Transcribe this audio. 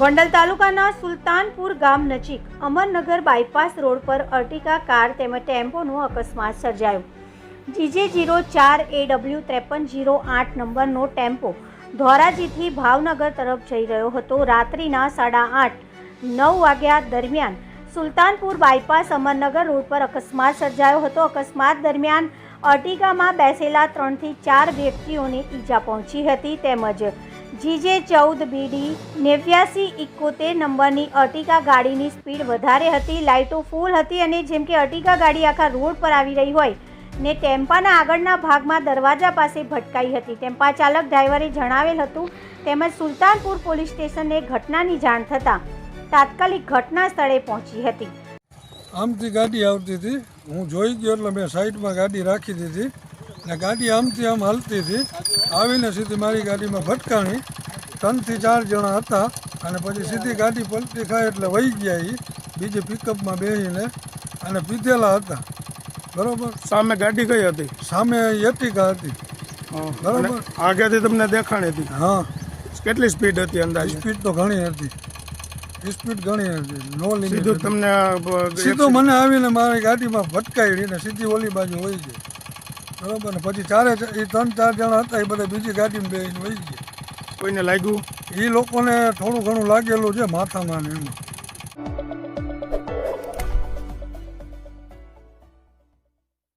ગોંડલ તાલુકાના સુલતાનપુર ગામ નજીક અમરનગર બાયપાસ રોડ પર અર્ટિકા કાર તેમજ ટેમ્પોનો અકસ્માત સર્જાયો. જીજે જીરો ચાર એ ડબલ્યુ ત્રેપન જીરો આઠ નંબરનો ટેમ્પો ધોરાજીથી ભાવનગર તરફ જઈ રહ્યો હતો. રાત્રિના સાડા આઠ, નવ વાગ્યા દરમિયાન સુલતાનપુર બાયપાસ અમરનગર રોડ પર અકસ્માત સર્જાયો હતો. અકસ્માત દરમિયાન અર્ટિગામાં બેસેલા ત્રણથી ચાર વ્યક્તિઓને ઈજા પહોંચી હતી તેમજ જીજે ચૌદ બીડી, નેવ્યાસી ઇકોતેર નંબરની અર્ટિકા ગાડીની સ્પીડ વધારે હતી, લાઇટો ફૂલ હતી અને જેમ કે અર્ટિકા ગાડી આખા રોડ પર આવી રહી હોય ને ટેમ્પાના આગળના ભાગમાં દરવાજા પાસે ભટકાઈ હતી. ટેમ્પા ચાલક ડ્રાઈવરે જણાવેલ હતું, તેમજ સુલતાનપુર પોલીસ સ્ટેશને ઘટનાની જાણ થતાં તાત્કાલિક ઘટના સ્થળે પહોંચી હતી. આમથી ગાડી આવતી હતી. હું જોઈ ગયો એટલે મેં સાઈડમાં ગાડી રાખી દીધી. ને ગાડી આમથી આમ હાલતી હતી. આવીને સીધી મારી ગાડીમાં ભટકાણી. ત્રણથી ચાર જણા હતા અને પછી સીધી ગાડી પલટી ખાય એટલે વહી ગયા એ બીજી પિકઅપમાં બેસીને અને પીધેલા હતા. બરોબર? સામે ગાડી કઈ હતી? સામે એટિકા હતી. બરાબર? આગળથી તમને દેખાણી હતી? હા. કેટલી સ્પીડ હતી અંદાજ? સ્પીડ તો ઘણી હતી. સ્પીડ ઘણી હતી. નો સીધું તમને સીધું મને આવીને મારી ગાડીમાં ભટકાઈ ને સીધી ઓલી બાજુ વહી ગઈ. બરોબર ને? પછી ચારે એ ત્રણ ચાર જણા હતા એ બધા બીજી ગાડીમાં બેસીને વહી ગયા. કોઈને લાગ્યું? એ લોકોને થોડું ઘણું લાગેલું છે માથામાં ને એમાં.